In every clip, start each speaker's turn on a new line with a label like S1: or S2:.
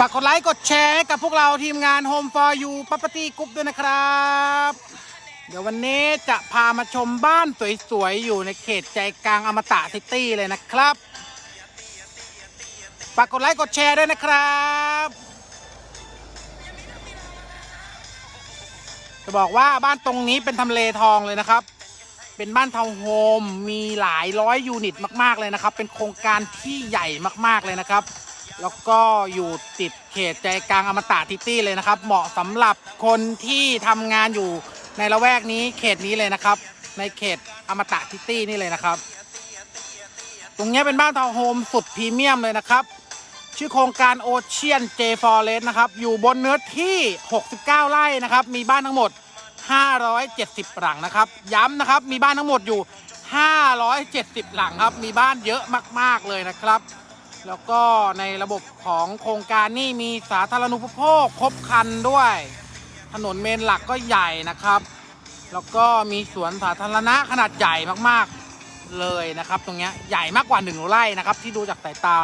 S1: ฝากกดไลค์กดแชร์ให้กับพวกเราทีมงาน Home for You Property Group ด้วยนะครับ เดี๋ยววันนี้จะพามาชมบ้านสวยๆ อยู่ในเขตใจกลางอมตะซิตี้เลยนะครับ ฝากกดไลค์กดแชร์ด้วยนะครับจะบอกว่าบ้านตรงนี้เป็นทำเลทองเลยนะครับ เป็นบ้านทาวน์โฮม มีหลายร้อยยูนิตมาก ๆ เลยนะครับ เป็นโครงการที่ใหญ่มาก ๆ เลยนะครับ แล้วก็อยู่ติดเขตใจกลางอมตะทิตี้เลยนะครับ เหมาะสำหรับคนที่ทำงานอยู่ในละแวกนี้เขตนี้เลยนะครับ ในเขตอมตะทิตี้นี่เลยนะครับ ตรงนี้เป็นบ้านทาวน์โฮมสุดพรีเมียมเลยนะครับ ชื่อโครงการโอเชียนเจฟอร์เรสนะครับ อยู่บนเนื้อที่ 69 ไร่นะครับ มีบ้านทั้งหมด 570 หลังนะครับ ย้ำนะครับ มีบ้านทั้งหมดอยู่ 570 หลังครับ มีบ้านเยอะมาก ๆ เลยนะครับ แล้วก็ในระบบของโครงการนี่มีสาธารณูปโภคครบครันด้วย ถนนเมนหลักก็ใหญ่นะครับ แล้วก็มีสวนสาธารณะขนาดใหญ่มากๆเลยนะครับ ตรงนี้ใหญ่มากกว่าหนึ่งไร่นะครับ ที่ดูจากสายตา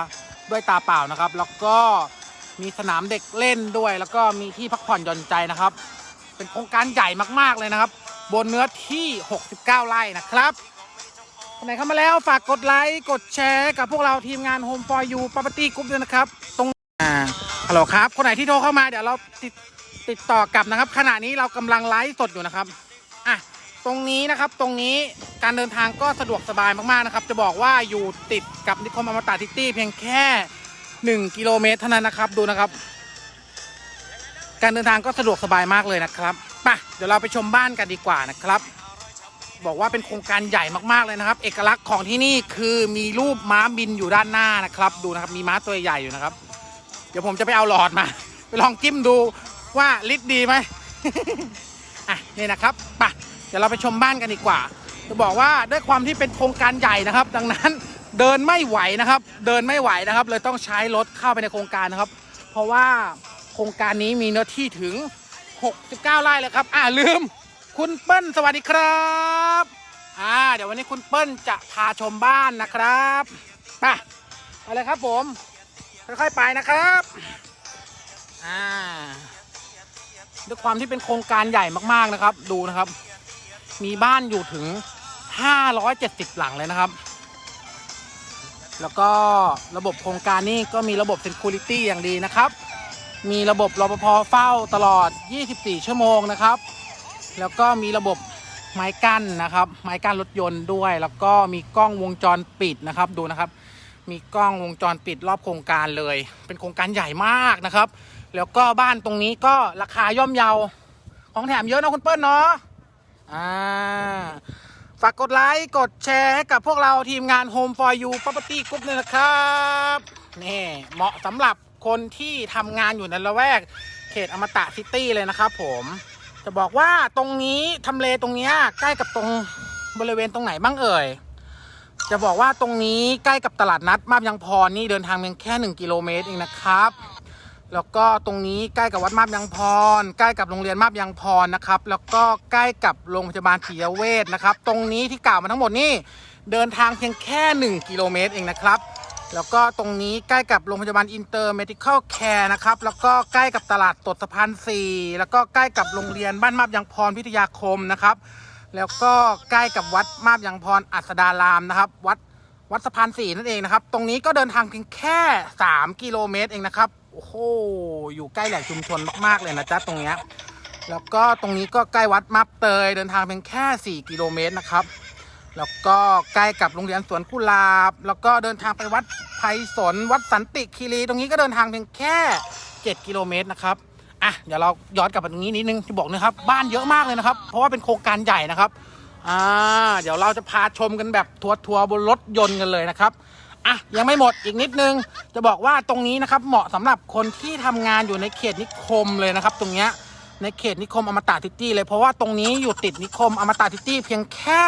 S1: ด้วยตาเปล่านะครับ แล้วก็มีสนามเด็กเล่นด้วย แล้วก็มีที่พักผ่อนหย่อนใจนะครับ เป็นโครงการใหญ่มากๆเลยนะครับ บนเนื้อที่ 69 ไร่นะครับ คนไหนเข้ามาแล้วฝากกดไลค์กดแชร์กับพวกเราทีมงาน Home for You Property Group ด้วยนะครับ ตรงอ่าฮัลโหลครับ คนไหนที่โทรเข้ามาเดี๋ยวเราติดติดต่อกลับนะครับ ขณะนี้เรากำลังไลฟ์สดอยู่นะครับอะตรงนี้นะครับตรงนี้การเดินทางก็สะดวกสบายมากๆนะครับ จะบอกว่าอยู่ติดกับนิคมอมตะทิตี้เพียงแค่ 1 กิโลเมตรเท่านั้นนะครับดูนะครับ การเดินทางก็สะดวกสบายมากเลยนะครับไปเดี๋ยวเราไปชมบ้านกันดีกว่านะครับ บอกว่าเป็นโครงการใหญ่มากๆเลยนะครับ เอกลักษณ์ของที่นี่คือมีรูปม้าบินอยู่ด้านหน้านะครับ ดูนะครับมีม้าตัวใหญ่อยู่นะครับ เดี๋ยวผมจะไปเอาหลอดมา ไปลองจิ้มดูว่าลิตรดีไหมอะนี่นะครับไปเดี๋ยวเราไปชมบ้านกันดีกว่า จะบอกว่าด้วยความที่เป็นโครงการใหญ่นะครับ ดังนั้นเดินไม่ไหวนะครับ เดินไม่ไหวนะครับ เลยต้องใช้รถเข้าไปในโครงการนะครับ เพราะว่าโครงการนี้มีเนื้อที่ถึง 69 ไร่เลยครับ อ่าลืม คุณเปิ้ลสวัสดีครับอ่าเดี๋ยววันนี้คุณเปิ้ลจะพาชมบ้านนะครับไปไปเลยครับผมค่อยๆไปนะครับอ่าด้วยความที่เป็นโครงการใหญ่มากๆนะครับ ดูนะครับ มีบ้านอยู่ถึง 570 หลังเลยนะครับ แล้วก็ระบบโครงการนี้ก็มีระบบ Security อย่างดีนะครับ มีระบบรปภเฝ้าตลอด 24 ชั่วโมงนะครับ แล้วก็มีระบบไม้กั้นนะครับ ไม้กั้นรถยนต์ด้วย แล้วก็มีกล้องวงจรปิดนะครับดูนะครับ มีกล้องวงจรปิดรอบโครงการเลย เป็นโครงการใหญ่มากนะครับ แล้วก็บ้านตรงนี้ก็ราคาย่อมเยาของแถมเยอะนะคุณเปิ้ลเนาะอ่าฝากกดไลค์ กดแชร์ให้กับพวกเราทีมงาน Home for You Property Group ด้วยนะครับนี่เหมาะสำหรับคนที่ทำงานอยู่ในละแวก เขตอมตะซิตี้เลยนะครับผม จะบอกว่าตรงนี้ทำเลตรงเนี้ยใกล้กับตรงบริเวณตรงไหนบ้างเอ่ย จะบอกว่าตรงนี้ใกล้กับตลาดนัดมาบยังพรนี่เดินทางเพียงแค่ 1 กิโลเมตรเองนะครับ แล้วก็ตรงนี้ใกล้กับวัดมาบยังพร ใกล้กับโรงเรียนมาบยังพรนะครับ แล้วก็ใกล้กับโรงพยาบาลปิยเวชนะครับ ตรงนี้ที่กล่าวมาทั้งหมดนี่เดินทางเพียงแค่ 1 กิโลเมตรเองนะครับ แล้วก็ตรงนี้ใกล้กับโรงพยาบาลอินเตอร์เมดิคอลแคร์นะครับ แล้วก็ใกล้กับตลาดตดสะพาน4แล้วก็ใกล้กับโรงเรียนบ้านมาบยังพรพิทยาคมนะครับ แล้วก็ใกล้กับวัดมาบยังพรอัสดารามนะครับ วัดวัดสะพาน4นั่นเองนะครับ ตรงนี้ก็เดินทางเพียงแค่ 3 กิโลเมตรเองนะครับ โอ้โห อยู่ใกล้แหล่งชุมชนมากๆเลยนะจ๊ะตรงเนี้ย แล้วก็ตรงนี้ก็ใกล้วัดมาบเตยเดินทางเพียงแค่ 4 กิโลเมตรนะครับ แล้วก็ใกล้กับโรงเรียนสวนกุหลาบ แล้วก็เดินทางไปวัดไพศาลวัดสันติคีรี ตรงนี้ก็เดินทางเพียงแค่ 7 กิโลเมตรนะครับอะเดี๋ยวเราย้อนกลับมาตรงนี้นิดนึงที่บอกนะครับ บ้านเยอะมากเลยนะครับ เพราะว่าเป็นโครงการใหญ่นะครับอ่าเดี๋ยวเราจะพาชมกันแบบทัวร์ทัวร์บนรถยนต์กันเลยนะครับอะยังไม่หมดอีกนิดนึง จะบอกว่าตรงนี้นะครับเหมาะสำหรับคนที่ทำงานอยู่ในเขตนิคมเลยนะครับ ตรงเนี้ย ในเขตนิคมอมตะทิตี้เลยเพราะว่าตรงนี้อยู่ติดนิคมอมตะทิตี้เพียงแค่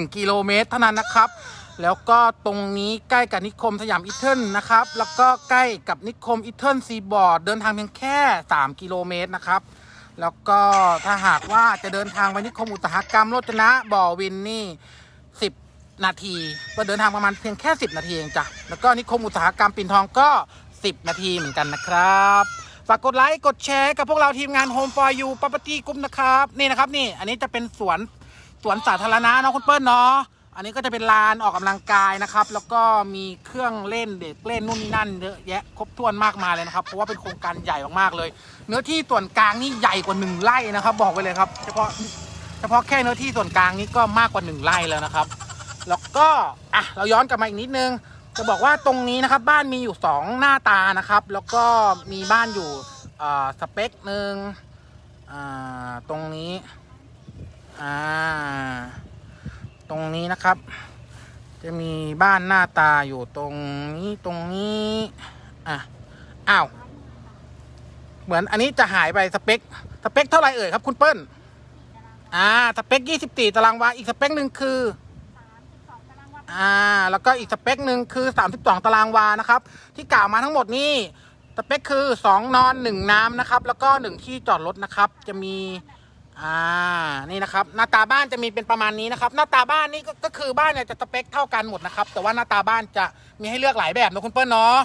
S1: 1 กิโลเมตรเท่านั้นนะครับ แล้วก็ตรงนี้ใกล้กับนิคมสยามอีเทิลนะครับ แล้วก็ใกล้กับนิคมอีเทิลซีบอร์ดเดินทางเพียงแค่ 3 กิโลเมตรนะครับ แล้วก็ถ้าหากว่าจะเดินทางไปนิคมอุตสาหกรรมโรจนะบ่อวินนี่ 10นาทีก็เดินทางประมาณเพียงแค่ 10 นาทีเองจ้ะ แล้วก็นิคมอุตสาหกรรมปิ่นทองก็ 10 นาทีเหมือนกันนะครับ ฝากกดไลค์กดแชร์กับพวกเราทีมงาน Home for You Property Group นะครับ นี่นะครับนี่อันนี้จะเป็นสวนสวนสาธารณะเนาะคุณเปิ้ลเนาะอันนี้ก็จะเป็นลานออกกำลังกายนะครับ แล้วก็มีเครื่องเล่นเด็กเล่นนู่นนี่นั่นเยอะแยะครบถ้วนมากมายเลยนะครับ เพราะว่าเป็นโครงการใหญ่มากๆเลย เนื้อที่ส่วนกลางนี่ใหญ่กว่าหนึ่งไร่นะครับ บอกไว้เลยครับ เฉพาะเฉพาะแค่เนื้อที่ส่วนกลางนี้ก็มากกว่าหนึ่งไร่แล้วนะครับ แล้วก็อะเราย้อนกลับมาอีกนิดนึง จะบอกว่าตรงนี้นะครับบ้านมีอยู่ 2 หน้าตานะครับ แล้วก็มีบ้านอยู่สเปคหนึ่งตรงนี้ตรงนี้นะครับ จะมีบ้านหน้าตาอยู่ตรงนี้ตรงนี้อะอ้าวเหมือนอันนี้จะหายไปสเปคสเปคเท่าไหร่เอ่ยครับคุณเปิ้ลอ่าสเปค24 ตารางวาอีกสเปคหนึ่งคือ อ่าแล้วก็อีกสเปคหนึ่งคือ 32 ตารางวานะครับ ที่กล่าวมาทั้งหมดนี่สเปคคือ 2 นอน 1 น้ำนะครับ แล้วก็ 1 ที่จอดรถนะครับ จะมีอ่านี่นะครับ หน้าตาบ้านจะมีเป็นประมาณนี้นะครับ หน้าตาบ้านนี่ก็ก็คือบ้านเนี่ยจะสเปคเท่ากันหมดนะครับ แต่ว่าหน้าตาบ้านจะมีให้เลือกหลายแบบนะคุณเปิ้ลเนาะ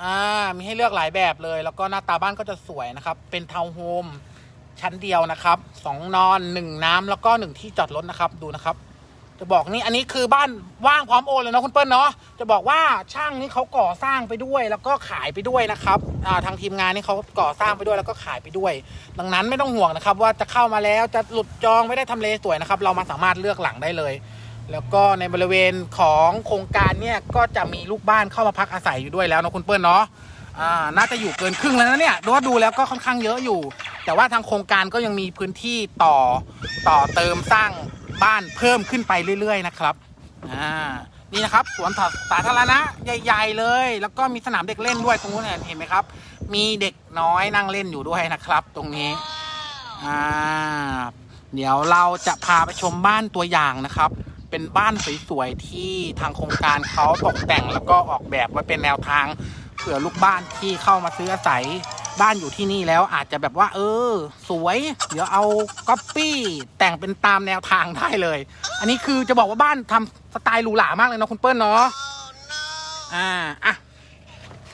S1: อ่ามีให้เลือกหลายแบบเลย แล้วก็หน้าตาบ้านก็จะสวยนะครับ เป็นทาวน์โฮมชั้นเดียวนะครับสองนอนหนึ่งน้ำแล้วก็หนึ่งที่จอดรถนะครับดูนะครับ จะบอกนี่อันนี้คือบ้านว่างพร้อมโอนเลยนะคุณเปิ้ลเนาะจะบอกว่าช่างนี่เขาก่อสร้างไปด้วย แล้วก็ขายไปด้วยนะครับอ่าทางทีมงานนี่เขาก่อสร้างไปด้วยแล้วก็ขายไปด้วย ดังนั้นไม่ต้องห่วงนะครับ ว่าจะเข้ามาแล้วจะหลุดจองไม่ได้ทำเลสวยนะครับ เรามาสามารถเลือกหลังได้เลย แล้วก็ในบริเวณของโครงการเนี่ยก็จะมีลูกบ้านเข้ามาพักอาศัยอยู่ด้วยแล้วนะคุณเปิ้ลเนาะอ่าน่าจะอยู่เกินครึ่งแล้วนะเนี่ยดูว่าดูแล้วก็ค่อนข้างเยอะอยู่ แต่ว่าทางโครงการก็ยังมีพื้นที่ต่อต่อเติมสร้าง บ้านเพิ่มขึ้นไปเรื่อย ๆ นะครับอ่านี่นะครับสวนสาธารณะใหญ่ๆเลย แล้วก็มีสนามเด็กเล่นด้วยตรงนู้นเห็นไหมครับ มีเด็กน้อยนั่งเล่นอยู่ด้วยนะครับ ตรงนี้อ่าเดี๋ยวเราจะพาไปชมบ้านตัวอย่างนะครับ เป็นบ้านสวยๆที่ทางโครงการเขาตกแต่งแล้วก็ออกแบบไว้เป็นแนวทางเผื่อลูกบ้านที่เข้ามาซื้ออาศัย บ้านอยู่ที่นี่แล้วอาจจะแบบว่า เออ สวย เดี๋ยวเอาก๊อปปี้แต่งเป็นตามแนวทางได้เลย อันนี้คือจะบอกว่าบ้านทำสไตล์หรูหรามากเลยนะคุณเปิ้ลเนาะอ่าอะ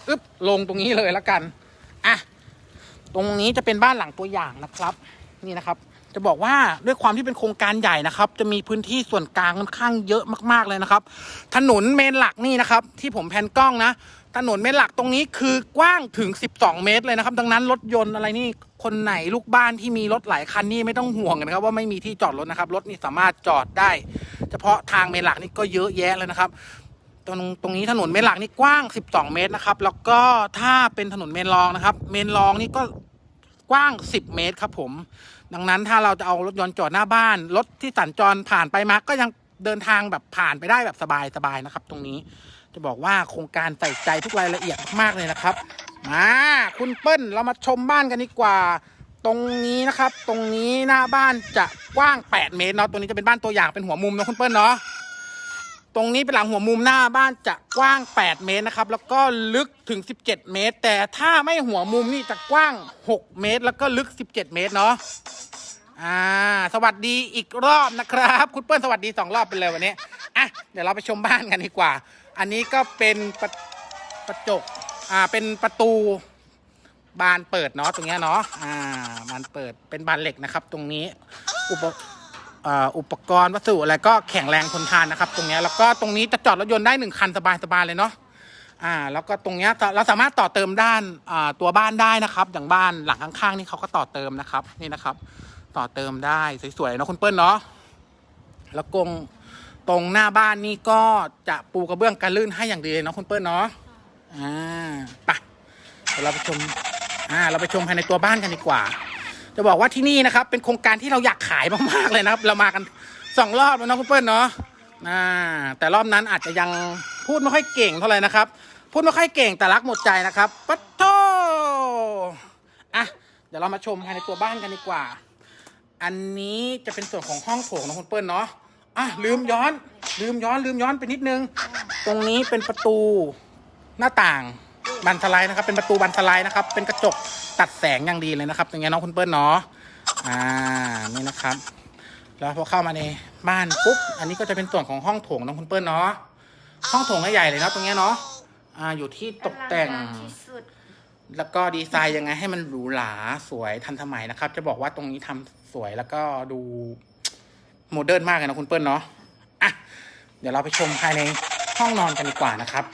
S1: อึ๊บลงตรงนี้เลยแล้วกันอะตรงนี้จะเป็นบ้านหลังตัวอย่างนะครับ นี่นะครับ จะบอกว่าด้วยความที่เป็นโครงการใหญ่นะครับ จะมีพื้นที่ส่วนกลางค่อนข้างเยอะมาก ๆเลยนะครับ ถนนเมนหลักนี่นะครับ ที่ผมแพนกล้องนะ ถนนเมนหลักตรงนี้คือกว้างถึง 12 เมตรเลยนะครับ ดังนั้นรถยนต์อะไรนี่คนไหนลูกบ้านที่มีรถหลายคันนี่ไม่ต้องห่วงนะครับ ว่าไม่มีที่จอดรถนะครับ รถนี่สามารถจอดได้ เฉพาะทางเมนหลักนี่ก็เยอะแยะเลยนะครับ ตรงตรงนี้ถนนเมนหลักนี่กว้าง 12 เมตรนะครับ แล้วก็ถ้าเป็นถนนเมนรองนะครับ เมนรองนี่ก็กว้าง 10 เมตรครับผม ดังนั้นถ้าเราจะเอารถยนต์จอดหน้าบ้าน รถที่สัญจรผ่านไปมาก็ยังเดินทางแบบผ่านไปได้แบบสบายๆนะครับ ตรงนี้ จะบอกว่าโครงการใส่ใจทุกรายละเอียดมากๆเลยนะครับ มาคุณเปิ้ลเรามาชมบ้านกันดีกว่า ตรงนี้นะครับ ตรงนี้หน้าบ้านจะกว้าง 8 เมตรเนาะตรงนี้จะเป็นบ้านตัวอย่างเป็นหัวมุมนะคุณเปิ้ลเนาะตรงนี้เป็นหลังหัวมุมหน้าบ้านจะกว้าง 8 เมตรนะครับ แล้วก็ลึกถึง 17 เมตร แต่ถ้าไม่หัวมุมนี่จะกว้าง 6 เมตร แล้วก็ลึก 17 เมตรเนาะ อ่า สวัสดีอีกรอบนะครับ คุณเปิ้ลสวัสดีสองรอบไปเลยวันนี้อะเดี๋ยวเราไปชมบ้านกันดีกว่า อันนี้ก็เป็นประประจกอ่าเป็นประตูบานเปิดเนาะตรงเนี้ยเนาะอ่าบานเปิดเป็นบานเหล็กนะครับ ตรงนี้อุปอ่าอุปกรณ์วัสดุอะไรก็แข็งแรงทนทานนะครับ ตรงเนี้ยแล้วก็ตรงนี้จะจอดรถยนต์ได้หนึ่งคันสบายๆเลยเนาะอ่าแล้วก็ตรงเนี้ยเราสามารถต่อเติมด้านอ่าตัวบ้านได้นะครับ อย่างบ้านหลังข้างๆนี่เขาก็ต่อเติมนะครับนี่นะครับ ต่อเติมได้สวยๆเนาะคุณเปิ้ลเนาะแล้วกงตรงหน้าบ้านนี่ก็จะปูกระเบื้องกันลื่นให้อย่างดีเลยเนาะคุณเปิ้ลเนาะอ่าไปเดี๋ยวเราไปชมอ่าเราไปชมภายในตัวบ้านกันดีกว่า จะบอกว่าที่นี่นะครับ เป็นโครงการที่เราอยากขายมากๆเลยนะครับ เรามากันสองรอบแล้วเนาะคุณเปิ้ลเนาะอ่าแต่รอบนั้นอาจจะยังพูดไม่ค่อยเก่งเท่าไหร่นะครับ พูดไม่ค่อยเก่งแต่รักหมดใจนะครับปัตโตอะเดี๋ยวเรามาชมภายในตัวบ้านกันดีกว่า อันนี้จะเป็นส่วนของห้องโถงนะคุณเปิ้ลเนาะอะลืมย้อน ลืมย้อนลืมย้อนไปนิดนึง ตรงนี้เป็นประตูหน้าต่างบันสไลด์นะครับ เป็นประตูบันสไลด์นะครับ เป็นกระจกตัดแสงอย่างดีเลยนะครับตรงนี้น้องคุณเปิ้ลเนาะอ่านี่นะครับ แล้วพอเข้ามาในบ้านปุ๊บอันนี้ก็จะเป็นส่วนของห้องโถงน้องคุณเปิ้ลเนาะห้องโถงใหญ่ๆเลยนะตรงเนี้ยเนาะอ่าอยู่ที่ตกแต่ง
S2: อลัารที่สุด
S1: แล้วก็ดีไซน์ยังไงให้มันหรูหราสวยทันสมัยนะครับ จะบอกว่าตรงนี้ทำ สวยแล้วก็ดูโมเดิร์นมากเลยนะคุณเปิ้ลเนาะอะเดี๋ยวเราไปชมภายในห้องนอนกันดีกว่านะครับ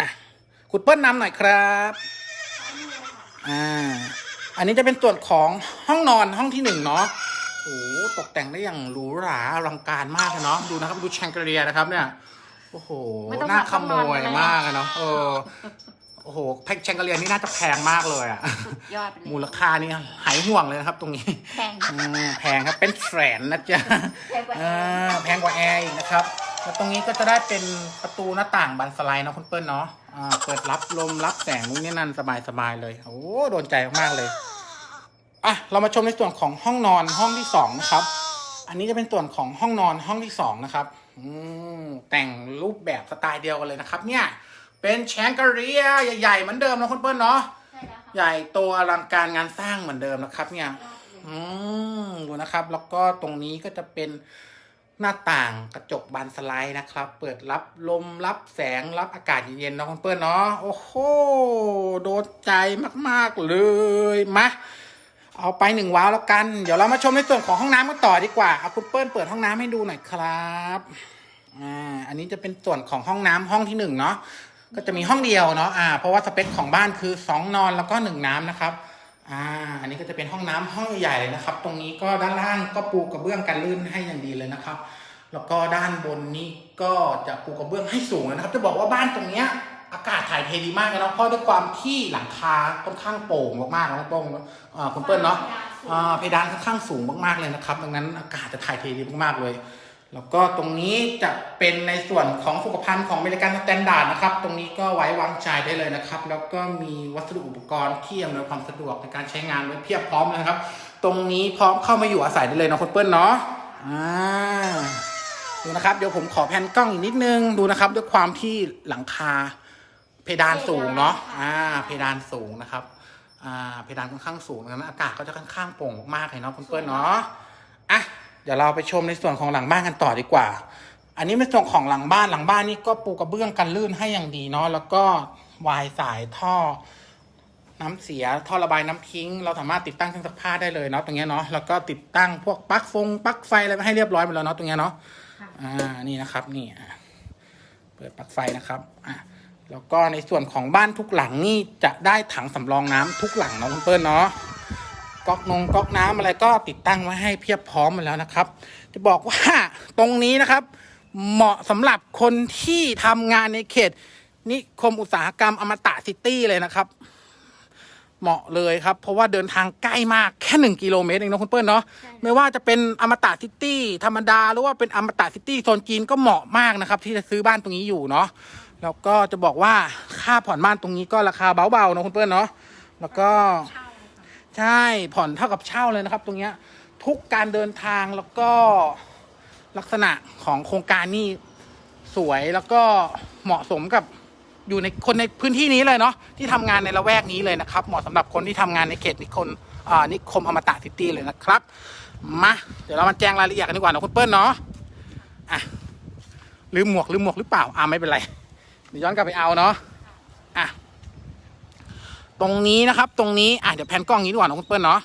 S1: อะคุณเปิ้ลนำหน่อยครับอ่าอันนี้จะเป็นส่วนของห้องนอนห้องที่หนึ่งเนาะโอ้โหตกแต่งได้อย่างหรูหราอลังการมากเลยเนาะดูนะครับดูแชงเกลียนะครับเนี่ยโอ้โห
S2: ไม่ต้อง
S1: น่า
S2: หา
S1: ข
S2: ห้อง
S1: โม
S2: นอน
S1: ย
S2: กันเลย
S1: มากอะเนาะเออ โอ้โหแพ็คแชงเกลียนี่น่าจะแพงมากเลยอะ
S2: สุดยอดไปเลย
S1: มูลค่านี่หายห่วงเลยนะครับ ตรงนี้
S2: แพง
S1: อืมแพงครับเป็นแสนนะจ๊ะ
S2: แพงกว่าแอ
S1: อ่า
S2: ร์
S1: แพงกว่าแอร์อีกนะครับแล้วตรงนี้ก็จะได้เป็นประตูหน้าต่างบานสไลด์เนาะคุณเปิ้ลเนาะอ่าเปิดรับลมรับแสงนู่นนี่นั่นสบายๆเลยโอ้โดนใจมากๆเลยอะเรามาชมในส่วนของห้องนอนห้องที่สองนะครับ อันนี้จะเป็นส่วนของห้องนอนห้องที่สองนะครับอืมแต่งรูปแบบสไตล์เดียวกันเลยนะครับ เนี่ย เป็นแชงกเรียใหญ่ๆเหมือนเดิมนะคุณเปิ้ลเนาะ
S2: ใช่แล้วค่ะ
S1: ใหญ่โตอลังการงานสร้างเหมือนเดิมนะครับ เนี่ย อืมดูนะครับ แล้วก็ตรงนี้ก็จะเป็นหน้าต่างกระจกบานสไลด์นะครับ เปิดรับลมรับแสงรับอากาศเย็นๆนะคุณเปิ้ลเนาะโอ้โหโดนใจมากๆเลยมาเอาไปหนึ่งว้าวแล้วกัน เดี๋ยวเรามาชมในส่วนของห้องน้ำกันต่อดีกว่าเอาคุณเปิ้ลเปิดห้องน้ำให้ดูหน่อยครับอ่าอันนี้จะเป็นส่วนของห้องน้ำห้องที่หนึ่งเนาะ ก็จะมีห้องเดียวเนาะอ่าเพราะว่าสเปคของบ้านคือสองนอนแล้วก็หนึ่งน้ำนะครับอ่าอันนี้ก็จะเป็นห้องน้ำห้องใหญ่ๆเลยนะครับ ตรงนี้ก็ด้านล่างก็ปูกระเบื้องกันลื่นให้อย่างดีเลยนะครับ แล้วก็ด้านบนนี้ก็จะปูกระเบื้องให้สูงเลยนะครับ จะบอกว่าบ้านตรงเนี้ยอากาศถ่ายเทดีมากเลยนะเพราะด้วยความที่หลังคาค่อนข้างโปร่งมากๆนะคุณโป้งอ่าคุณเปิ้ลเนาะอ่าเพดานค่อนข้างสูงมากๆเลยนะครับ ดังนั้นอากาศจะถ่ายเทดีมากๆเลย แล้วก็ตรงนี้จะเป็นในส่วนของสุขภัณฑ์ของอเมริกันสแตนดาร์ดนะครับ ตรงนี้ก็ไว้วางใจได้เลยนะครับ แล้วก็มีวัสดุอุปกรณ์ที่อำนวยความสะดวกในการใช้งานไว้เพียบพร้อมเลยนะครับ ตรงนี้พร้อมเข้ามาอยู่อาศัยได้เลยนะคุณเปิ้ลเนาะอ่าดูนะครับเดี๋ยวผมขอแพนกล้องอีกนิดนึงดูนะครับ ด้วยความที่หลังคาเพดานสูงเนาะอ่า เพดานสูงนะครับอ่าเพดานค่อนข้างสูงดังนั้นอากาศก็จะค่อนข้างโปร่งมากๆเลยเนาะคุณเปิ้ลเนาะอะ ดี๋ยวเราไปชมในส่วนของหลังบ้านกันต่อดีกว่า อันนี้เป็นส่วนของหลังบ้านหลังบ้านนี่ก็ปูกระเบื้องกันลื่นให้อย่างดีเนาะแล้วก็วายสายท่อ น้ำเสียท่อระบายน้ำทิ้ง เราสามารถติดตั้งเครื่องซักผ้าได้เลยเนาะตรงเนี้ยเนาะแล้วก็ติดตั้งพวกปลั๊กฟงปลั๊กไฟอะไรไว้ให้เรียบร้อยหมดแล้วเนาะตรงเนี้ยเนาะอ่านี่นะครับนี่อะเปิดปลั๊กไฟนะครับอะแล้วก็ในส่วนของบ้านทุกหลังนี่จะได้ถังสำรองน้ำทุกหลังเนาะคุณเปิ้ลเนาะ ก๊อกนงก๊อกน้ำอะไรก็ติดตั้งไว้ให้เพียบพร้อมหมาแล้วนะครับ จะบอกว่าตรงนี้นะครับ เหมาะสำหรับคนที่ทำงานในเขต นิคมอุตสาหกรรมอมตะซิตี้เลยนะครับ เหมาะเลยครับ เพราะว่าเดินทางใกล้มากแค่หนึ่งกิโลเมตรเองนะคุณเปิ้ลเนาะไม่ว่าจะเป็นอมตะซิตี้ธรรมดาหรือว่าเป็นอมตะซิตี้โซนจีนก็เหมาะมากนะครับ ที่จะซื้อบ้านตรงนี้อยู่เนาะแล้วก็จะบอกว่าค่าผ่อนบ้านตรงนี้ก็ราคาเบาๆนะคุณเปิ้ลเนาะแล้วก็
S2: เช่าเลยค่ะ
S1: ใช่ผ่อนเท่ากับเช่าเลยนะครับ ตรงเนี้ยทุกการเดินทางแล้วก็ลักษณะของโครงการนี่สวยแล้วก็เหมาะสมกับอยู่ในคนในพื้นที่นี้เลยเนาะที่ทำงานในละแวกนี้เลยนะครับ เหมาะสำหรับคนที่ทำงานในเขตนิคมอ่านิคมอมตะซิตี้เลยนะครับมาเดี๋ยวเรามาแจ้งรายละเอียดกันดีกว่านะคุณเปิ้ลเนาะอะลืมหมวกลืมหมวกหรือเปล่าอ่าไม่เป็นไรเดี๋ยวย้อนกลับไปเอาเนาะอะ ตรงนี้นะครับ ตรงนี้อะเดี๋ยวแพนกล้องนี้ดีกว่านะคุณเปิ้ลเนาะ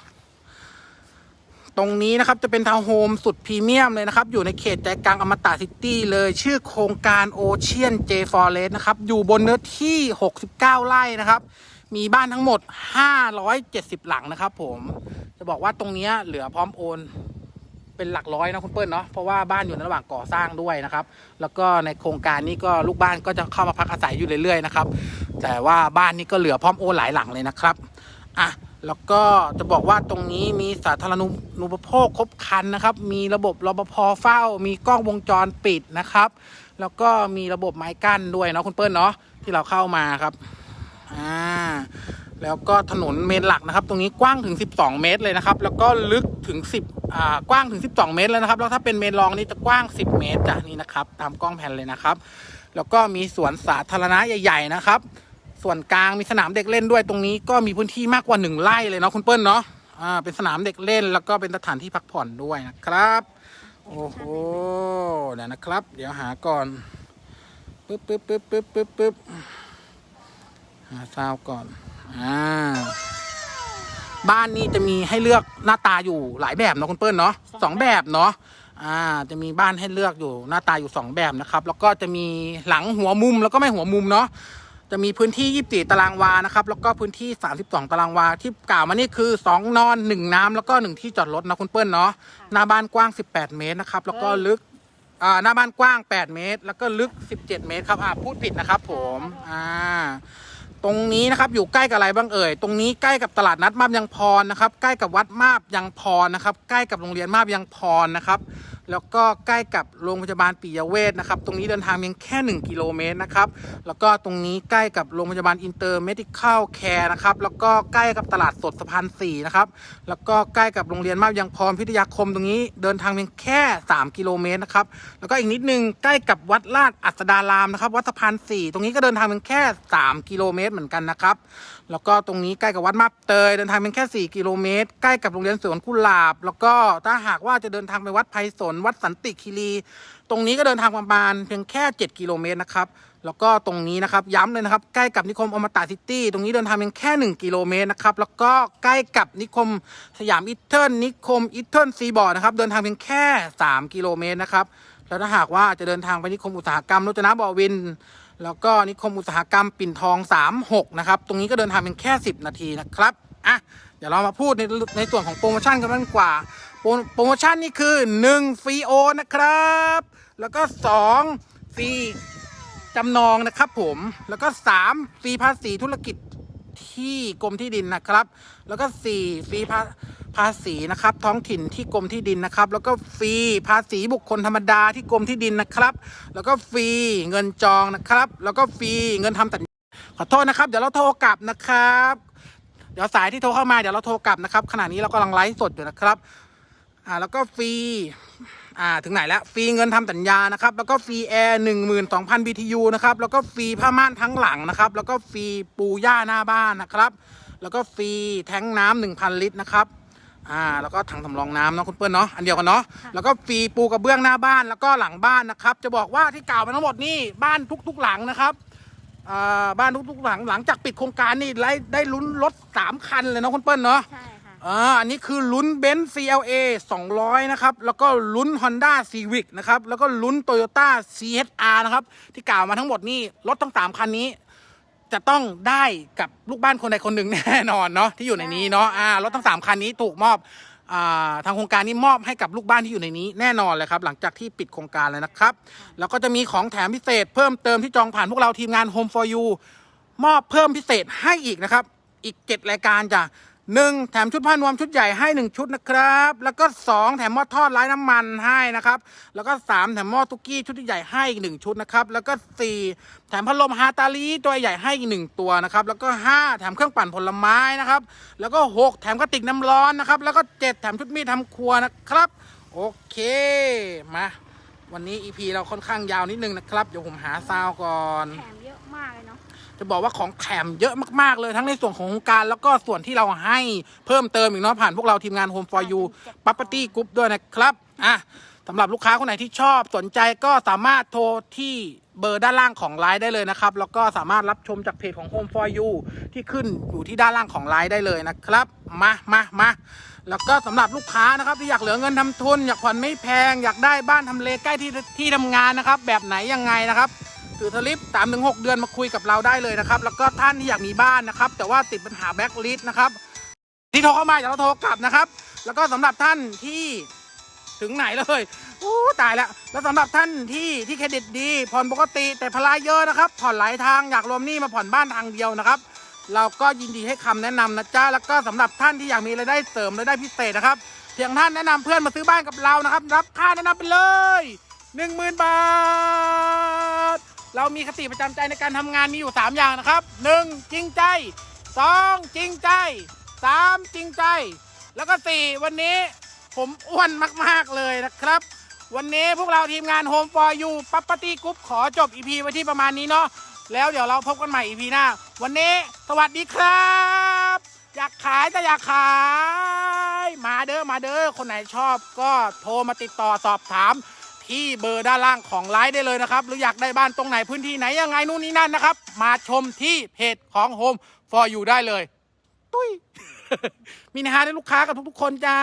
S1: ตรงนี้นะครับจะเป็นทาวน์โฮมสุดพรีเมียมเลยนะครับ อยู่ในเขตใจกลางอมตะซิตี้เลย ชื่อโครงการโอเชียนเจฟอร์เรสนะครับ อยู่บนเนื้อที่ 69 ไร่นะครับ มีบ้านทั้งหมด 570 หลังนะครับผมจะบอกว่าตรงนี้เหลือพร้อมโอน เป็นหลักร้อยนะคุณเปิ้ลเนาะเพราะว่าบ้านอยู่ในระหว่างก่อสร้างด้วยนะครับ แล้วก็ในโครงการนี้ก็ลูกบ้านก็จะเข้ามาพักอาศัยอยู่เรื่อยๆนะครับแต่ว่าบ้านนี้ก็เหลือพร้อมโอหลายหลังเลยนะครับอะแล้วก็จะบอกว่าตรงนี้มีสาธารณูปโภคครบครันนะครับ มีระบบรปภเฝ้า มีกล้องวงจรปิดนะครับ แล้วก็มีระบบไม้กั้นด้วยเนาะคุณเปิ้ลเนาะที่เราเข้ามาครับอ่า แล้วก็ถนนเมนหลักนะครับ ตรงนี้กว้างถึง 12 เมตรเลยนะครับ แล้วก็ลึกถึง 10อ่ากว้างถึง 12 เมตรเลยนะครับ แล้วถ้าเป็นเมนรองนี่จะกว้าง 10 เมตรจ้ะนี่นะครับ ตามกล้องแผ่นเลยนะครับ แล้วก็มีสวนสาธารณะใหญ่ ๆ นะครับ ส่วนกลางมีสนามเด็กเล่นด้วยตรงนี้ก็มีพื้นที่มากกว่า 1ไร่เลยเนาะคุณเปิ้ลเนาะอ่าเป็นสนามเด็กเล่น แล้วก็เป็นสถานที่พักผ่อนด้วยนะครับโอ้โหเดี๋ยวนะครับ เดี๋ยวหาก่อนปึ๊บปึ๊บปึ๊บปึ๊บปึ๊บปึ๊บหาซาวก่อน อ่าบ้านนี้จะมีให้เลือกหน้าตาอยู่หลายแบบเนาะคุณเปิ้ลเนาะสองแบบเนาะอ่า จะมีบ้านให้เลือกอยู่หน้าตาอยู่สองแบบนะครับ แล้วก็จะมีหลังหัวมุมแล้วก็ไม่หัวมุมเนาะจะมีพื้นที่ 24 ตารางวา นะครับ แล้วก็พื้นที่ 32 ตารางวา ที่กล่าวมานี่คือ 2 นอน 1 น้ำแล้วก็ 1 ที่จอดรถนะคุณเปิ้ลเนาะ หน้าบ้านกว้าง 18 เมตรนะครับ แล้วก็ลึก อ่า หน้าบ้านกว้าง 8 เมตร แล้วก็ลึก 17 เมตรครับ อ่า พูดผิดนะครับผม อ่า ตรงนี้นะครับอยู่ใกล้กับอะไรบ้างเอ่ย ตรงนี้ใกล้กับตลาดนัดมาบยังพรนะครับ ใกล้กับวัดมาบยังพรนะครับ ใกล้กับโรงเรียนมาบยังพรนะครับ แล้วก็ใกล้กับโรงพยาบาลปิยเวชนะครับ ตรงนี้เดินทางเพียงแค่ 1 กิโลเมตรนะครับ แล้วก็ตรงนี้ใกล้กับโรงพยาบาลอินเตอร์เมดิคอลแคร์นะครับ แล้วก็ใกล้กับตลาดสดสะพานสี่นะครับ แล้วก็ใกล้กับโรงเรียนมาบยังพรพิทยาคมตรงนี้เดินทางเพียงแค่ 3 กิโลเมตรนะครับ แล้วก็อีกนิดนึงใกล้กับวัดลาดอัสดารามนะครับ วัดสะพานสี่ตรงนี้ก็เดินทางเพียงแค่ 3 กิโลเมตรเหมือนกันนะครับแล้วก็ตรงนี้ใกล้กับวัดมาบเตยเดินทางเพียงแค่ 4 กิโลเมตร ใกล้กับโรงเรียนสวนกุหลาบ แล้วก็ถ้าหากว่าจะเดินทางไปวัดไผ่สนวัดสันติคีรี ตรงนี้ก็เดินทางประมาณเพียงแค่ 7 กิโลเมตรนะครับแล้วก็ตรงนี้นะครับย้ำเลยนะครับใกล้กับนิคมอมตะซิตี้ตรงนี้เดินทางเพียงแค่ 1 กิโลเมตรนะครับแล้วก็ใกล้กับนิคมสยามอิทเทิลนิคมอิทเทิลซีบอร์ดนะครับเดินทางเพียงแค่ 3 กิโลเมตรนะครับแล้วถ้าหากว่าจะเดินทางไปนิคมอุตสาหกรรมรจนะบ่อวิน แล้วก็นิคมอุตสาหกรรมปิ่นทอง 36 นะครับ ตรงนี้ก็เดินทางเพียงแค่ 10 นาทีนะครับ อะ เดี๋ยวเรามาพูดในในส่วนของโปรโมชั่นกันบ้างดีกว่า โปรโมชั่นนี่คือ 1 ฟรีโอนะครับ แล้วก็ 2 ฟรีจำนองนะครับผม แล้วก็ 3 ฟรีภาษีธุรกิจที่กรมที่ดินนะครับ แล้วก็ 4 ฟรีภาษ ภาษีนะครับ ท้องถิ่นที่กรมที่ดินนะครับ แล้วก็ฟรีภาษีบุคคลธรรมดาที่กรมที่ดินนะครับ แล้วก็ฟรีเงินจองนะครับ แล้วก็ฟรีเงินทำสัญญาขอโทษนะครับ เดี๋ยวเราโทรกลับนะครับ เดี๋ยวสายที่โทรเข้ามาเดี๋ยวเราโทรกลับนะครับขณะนี้เรากำลังไลฟ์สดอยู่นะครับอ่าแล้วก็ฟรีอ่าถึงไหนแล้วฟรีเงินทำสัญญานะครับ แล้วก็ฟรีแอร์หนึ่งหมื่นสองพัน BTU นะครับแล้วก็ฟรีผ้าม่านทั้งหลังนะครับ แล้วก็ฟรีปูหญ้าหน้าบ้านนะครับ แล้วก็ฟรีแท้งน้ำหนึ่งพันลิตรนะครับ อ่าแล้วก็ถังสำรองน้ำเนาะคุณเปิ้ลเนาะอันเดียวกันเนาะแล้วก็ฟรีปูกระเบื้องหน้าบ้านแล้วก็หลังบ้านนะครับ จะบอกว่าที่กล่าวมาทั้งหมดนี่บ้านทุก ๆ หลังนะครับอ่าบ้านทุกๆหลังหลังจากปิดโครงการนี่ได้ได้ลุ้นรถสามคันเลยเนาะคุณเปิ้ลเนาะ
S2: ใช่ค่ะ
S1: อ่าอันนี้คือลุ้นเบนซ์ CLA 200 นะครับ แล้วก็ลุ้น Honda Civic นะครับ แล้วก็ลุ้น Toyota CHR นะครับ ที่กล่าวมาทั้งหมดนี่ รถทั้งสามคันนี้ จะต้องได้กับลูกบ้านคนใดคนหนึ่งแน่นอนเนาะที่อยู่ในนี้เนาะอ่ารถทั้งสามคันนี้ถูกมอบอ่าทางโครงการนี้มอบให้กับลูกบ้านที่อยู่ในนี้แน่นอนเลยครับ หลังจากที่ปิดโครงการเลยนะครับ แล้วก็จะมีของแถมพิเศษ เพิ่มเติมที่จองผ่านพวกเราทีมงาน Home for You มอบเพิ่มพิเศษให้อีกนะครับ อีก 7 รายการจ้ะ หนึ่งแถมชุดผ้านวมชุดใหญ่ให้1ชุดนะครับ แล้วก็2แถมหม้อทอดไร้น้ำมันให้นะครับ แล้วก็3แถมหม้อตุกี้ชุดใหญ่ให้อีก1ชุดนะครับ แล้วก็4แถมพัดลมฮาตาลีตัวใหญ่ให้อีก1ตัวนะครับ แล้วก็5แถมเครื่องปั่นผลไม้นะครับ แล้วก็6แถมกระติกน้ำร้อนนะครับ แล้วก็7แถมชุดมีดทำครัวนะครับ โอเคมาวันนี้ EP เราค่อนข้างยาวนิดนึงนะครับ เดี๋ยวผมหาซาวก่อน จะบอกว่าของแถมเยอะมากๆเลยทั้งในส่วนของโครงการแล้วก็ส่วนที่เราให้เพิ่มเติมอีกเนาะผ่านพวกเราทีมงาน Home for You Property Group ด้วยนะครับอะสำหรับลูกค้าคนไหนที่ชอบสนใจก็สามารถโทรที่เบอร์ด้านล่างของไลน์ได้เลยนะครับ แล้วก็สามารถรับชมจากเพจของ Home for You ที่ขึ้นอยู่ที่ด้านล่างของไลน์ได้เลยนะครับ มามามาแล้วก็สำหรับลูกค้านะครับที่อยากเหลือเงินทำทุน อยากผ่อนไม่แพง อยากได้บ้านทำเลใกล้ที่ที่ทำงานนะครับ แบบไหนยังไงนะครับ ถือทลิป3ามถึงหเดือนมาคุยกับเราได้เลยนะครับ แล้วก็ท่านที่อยากมีบ้านนะครับ แต่ว่าติดปัญหาแบ็กลิสต์นะครับ ที่โทรเข้ามาเดี๋ยวเราโทรกลับนะครับ แล้วก็สำหรับท่านที่ถึงไหนเลยโอ้ตายแล้ว แล้วสำหรับท่านที่ที่เครดิตดีผ่อนปกติแต่พลาเยอะนะครับ ผ่อนหลายทางอยากรวมหนี้มาผ่อนบ้านทางเดียวนะครับ เราก็ยินดีให้คำแนะนำนะจ๊ะแล้วก็สำหรับท่านที่อยากมีรายได้เสริมรายได้พิเศษนะครับเพียงท่านแนะนำเพื่อนมาซื้อบ้านกับเรานะครับ รับค่าแนะนำไปเลยหนึ่งหมื่นบาท เรามีคติประจำใจในการทำงานมีอยู่ 3 อย่างนะครับ 1. จริงใจ 2. จริงใจ 3. จริงใจ แล้วก็ 4 วันนี้ผมอ้วนมาก ๆ เลยนะครับ วันนี้พวกเราทีมงาน Home for You ปั๊ปปตี้กรุ๊ปขอจบ EP ไว้ที่ประมาณนี้เนาะแล้วเดี๋ยวเราพบกันใหม่ EP หน้า วันนี้สวัสดีครับ อยากขายแต่อยากขาย มาเด้อมาเด้อคนไหนชอบก็โทรมาติดต่อสอบถาม ที่เบอร์ด้านล่างของไลฟ์ได้เลยนะครับ หรืออยากได้บ้านตรงไหนพื้นที่ไหนยังไงนู่นนี่นั่นนะครับ มาชมที่เพจของ Home for You ได้เลย ตุ้ย มีนะฮะได้ลูกค้ากับทุกๆคนจ้า